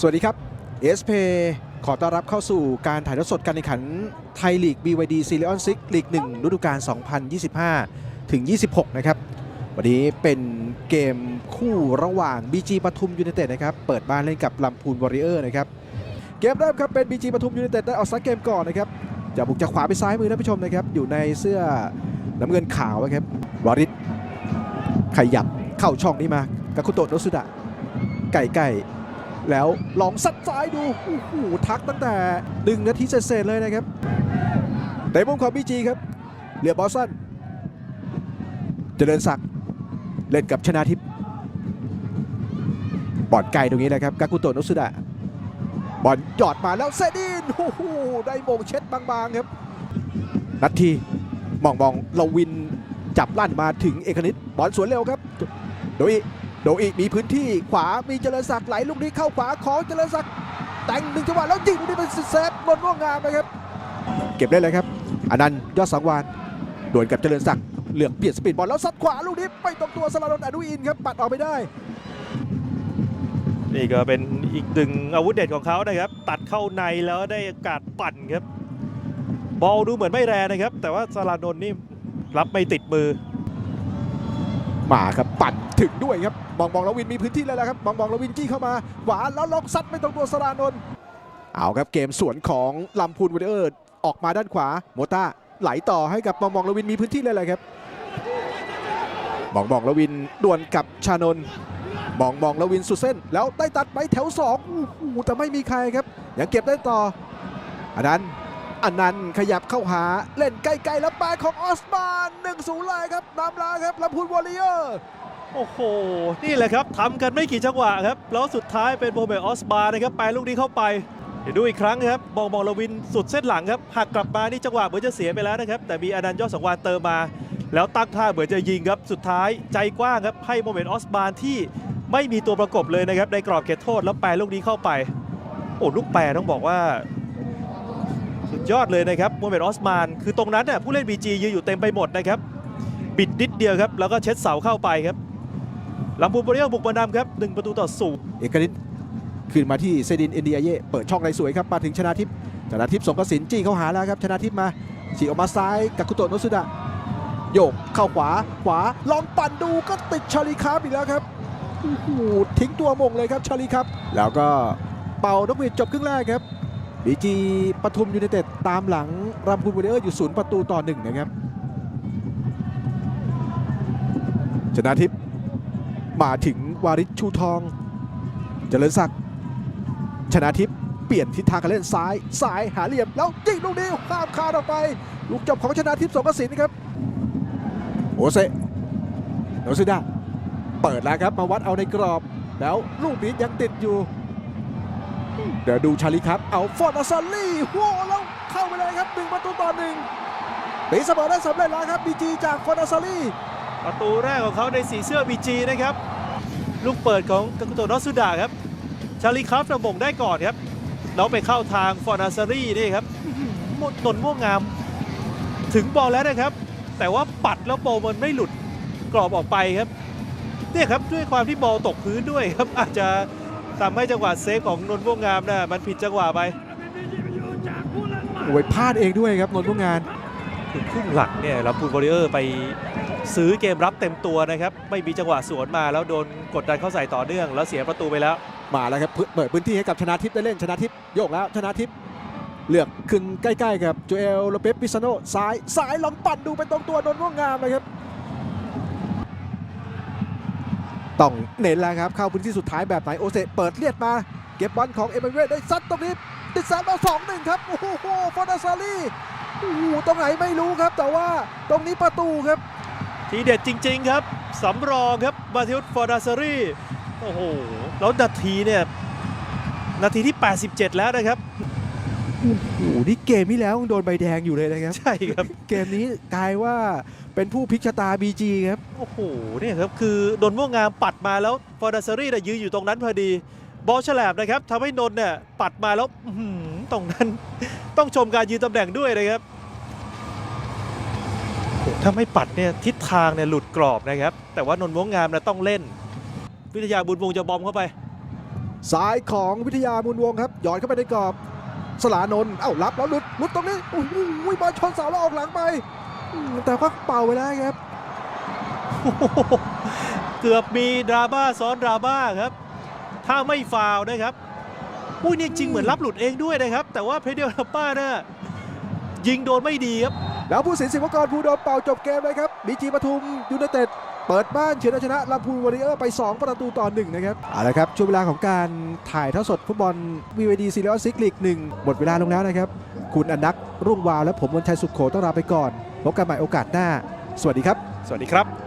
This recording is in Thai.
สวัสดีครับ SP ขอต้อนรับเข้าสู่การถ่ายทอดสดการแข่งขันไทยลีก BYD s e r i o n 6ลีก1ฤดูกาล 2025 ถึง 26 นะครับ วันนี้เป็นเกมคู่ระหว่าง BG ปทุมยู n นเต็ดนะครับ เปิดบ้านเล่นกับลำพูนวอริเออร์นะครับ เกมเริ่มครับเป็น BG ปทุมยู n นเต็ดได้ออกสตาร์เกมก่อนนะครับจะบุกจากขวาไปซ้ายมือท่านผู้ชมนะครับ อยู่ในเสื้อน้ำเงินขาวนะครับวาริศขยับเข้าช่องนี้มากาคุโตะโนสุดะไก่ไก่ แล้วลองซัดซ้ายดูโอ้โหทักตั้งแต่หนึ่งนาทีเศษเลยนะครับในมุมของบีจีครับเหลือบอลสั้นเจริญศักดิ์เล่นกับชนาทิพย์บอลไกลตรงนี้นะครับกากุโตะโนสุดะบอลหยอดมาแล้วเซดินโอ้โหได้โมงเช็ดบางๆครับนัดทีมองมองๆเราวินจับลั่นมาถึงเอกนิตบอลสวนเร็วครับโดย โดยอีกมีพื้นที่ขวามีเจริญศักดิ์ไหลลูกนี้เข้าขวาของเจริญศักดิ์แต่งหนึ่งจังหวะแล้วยิงลูกนี้เป็นเซฟบนว่องงามนะครับ เก็บได้เลยครับอนันต์ยอดสังวานดวลกับเจริญศักดิ์เหลืองเปลี่ยนสปีดบอลแล้วซัดขวาลูกนี้ไปตรงตัวสลาดนอนุอินครับปัดออกไปได้ นี่ก็เป็นอีกหนึ่งอาวุธเด็ดของเขานะครับ ตัดเข้าในแล้วได้อากาศปั่นครับ บอลดูเหมือนไม่แรงนะครับ แต่ว่าสลาดนนี่รับไม่ติดมือ มาครับปั่นถึงด้วยครับมองมองลวินมีพื้นที่แล้วนะครับมองมองลวินจี้เข้ามาหวานแล้วล็องซัดไปตรงตัวสรานนท์เอาครับเกมสวนของลำพูนวอริเออร์ออกมาด้านขวาโมต้าไหลต่อให้กับมองมองลวินมีพื้นที่เลยเลยครับมองมองลวินดวลกับชานนท์มองมองลวินสุดเส้น แล้วได้ตัดไปแถวสองแต่ไม่มีใครครับยังเก็บได้ต่ออันนั้น อันนั้นขยับเข้าหาเล่นใกล้ๆแล้วปลายของออสมานหนึ่งศูนย์เลยครับนำลาครับลำพูนวอริเออร์โอ้โห นี่แหละครับทำกันไม่กี่จังหวะครับแล้วสุดท้ายเป็นโมเมนต์ออสบาร์นะครับแปลูกนี้เข้าไปเดี๋ยวดูอีกครั้งครับบองบองลวินสุดเส้นหลังครับหักกลับมานี่จังหวะเหมือนจะเสียไปแล้วนะครับแต่มีอนันต์ยอดสังวานเติมมา แล้วตั้งท่าเหมือนจะยิงครับสุดท้ายใจกว้างครับให้โมเมนต์ออสบาร์ที่ไม่มีตัวประกบเลยนะครับในกรอบเขตโทษแล้วแปลลูกนี้เข้าไปโอ้ลูกแปรต้องบอกว่า สุดยอดเลยนะครับโมเมตออสมาน คือตรงนั้นเนี่ยผู้เล่น BG ยืนอยู่เต็มไปหมดนะครับ บิดนิดเดียวครับ แล้วก็เช็ดเสาเข้าไปครับลำพูนบริเอบุกมานำครับหนึ่งประตูต่อศูนย์เอกนิตขึ้นมาที่เซดินเอ็นดีอเย่เปิดช่องในสวยครับมาถึงชนะทิพย์ชนะทิพย์สงกสินจี้เข้าหาแล้วครับชนะทิพย์มาฉีกออกมาซ้ายกับคุโตะโนสุดะโยกเข้าขวาขวาลองปั่นดูก็ติดชาลีคาร์บอีกแล้วครับโอ้โหทิ้งตัวมงเลยครับชาลีครับ แล้วก็เป่านกหวีดจบครึ่งแรกครับ บีจีปทุมยูไนเต็ดตามหลังรำพูนบูเดอร์อยู่ศูนย์ประตูต่อหนึ่งนะครับ ชนะทิพย์มาถึงวาริชชูทอง เจริญศักดิ์ชนะทิพย์เปลี่ยนทิศทางการเล่นซ้ายซ้ายหาเหลี่ยม แล้วยิงลูกนี้ข้ามคานออกไป ลูกจบของชนะทิพย์สงกสินครับโอเซโนซิดาเปิดแล้วครับมาวัดเอาในกรอบ แล้วลูกนี้ยังติดอยู่ เดี๋ยวดูชาลีครับ เอาฟอร์ดอาซาลี่โว้แล้วเข้าไปเลยครับหนึ่งประตูต่อหนึ่งตีเสมอได้สำเร็จแล้วครับบีจีจากฟอร์ดอาซาลี่ประตูแรกของเขาในสีเสื้อ BG นะครับ ลูกเปิดของกากุโตนอสุดาครับ ชาลีคราฟต์มงได้ก่อนครับแล้วไปเข้าทางฟอร์นาซารีนี่ครับหมดนนม่วงงาม ถึงบอลแล้วนะครับ แต่ว่าปัดแล้วบอลมันไม่หลุดกรอบออกไปครับเนี่ยครับด้วยความที่บอลตกพื้นด้วยครับอาจจะ ทำให้จังหวะเซฟของนนม่วงงามนะมันผิดจังหวะไปโอ้ยพลาดเองด้วยครับนนท์พวกงานคือครึ่งหลังเนี่ยลำพูนวอริเออร์ไปซื้อเกมรับเต็มตัวนะครับ ไม่มีจังหวะสวนมาแล้วโดนกดดันเข้าใส่ต่อเนื่อง แล้วเสียประตูไปแล้ว มาแล้วครับเพื่อเปิดพื้นที่ให้กับชนะทิพย์ได้เล่นชนะทิพย์โยกแล้วชนะทิพย์เลือกขึ้นใกล้ๆกับโจเอลโลเปสปิซาโนซ้ายซ้ายลองปั่นดูเป็นตรงตัวนนท์ว่องงามเลยครับ ต้องเน้นแล้วครับ เข้าพื้นที่สุดท้ายแบบไหน โอเซเปิดเลียดมา เก็บบอลของเอเมเวได้ซัดตรงนี้ติดสามเอาสองหนึ่งครับ โอ้โหฟอนาซาลีโอ้โหตรงไหนไม่รู้ครับ แต่ว่าตรงนี้ประตูครับ ทีเด็ดจริง ๆ ครับสำรองครับมาทิอุสฟอร์ดาซารีโอ้โห แล้วนาทีเนี่ย นาทีที่ 87 แล้วนะครับ โอ้โหนี่เกมที่แล้วยังโดนใบแดงอยู่เลยนะครับ ใช่ครับ เกมนี้กลายว่าเป็นผู้พลิกชะตา BG ครับ โอ้โหเนี่ยครับคือโดนม่วงงามปัดมาแล้วฟอร์ดาซารีเนี่ยยืนอยู่ตรงนั้นพอดี บอลฉลาบนะครับทำให้นนท์เนี่ยปัดมาแล้วอื้อหือตรงนั้น ต้องชมการยืนตำแหน่งด้วยนะครับโอ้ถ้าไม่ปัดเนี่ยทิศทางเนี่ยหลุดกรอบนะครับ แต่ว่านนท์ม่วงงามเนี่ยต้องเล่น วิทยาบุญวงศ์จะบอมเข้าไป ซ้ายของวิทยามูลวงครับหยอดเข้าไปในกรอบ สลานนท์เอ้ารับแล้วหลุดหลุดตรงนี้โอ้โหบอลชนเสาแล้วออกหลังไปอืมแต่ก็เป่าไปแล้วครับ เกือบมีดราม่าซ้อนดราม่าครับ ถ้าไม่ฟาวล์นะครับอุ้ยนี่จริงเหมือนรับหลุดเองด้วยนะครับ แต่ว่าเพเดียลป้าน่ะยิงโดนไม่ดีครับ แล้วผู้สินศิวกรภูโดมเป่าจบเกมเลยครับบีจีปทุมยูไนเต็ด เปิดบ้านเฉือนชนะลำพูนวอริเออร์ไป 2 ประตูต่อ 1 นะครับเอาละครับช่วงเวลาของการถ่ายท่าสดฟุตบอล VVD ซีเรียลซิกลิกหนึ่งหมดเวลาลงแล้วนะครับ คุณอนักรุ่งวาวและผมวันชัยสุขโขต้องลาไปก่อนพบกันใหม่โอกาสหน้า สวัสดีครับ สวัสดีครับ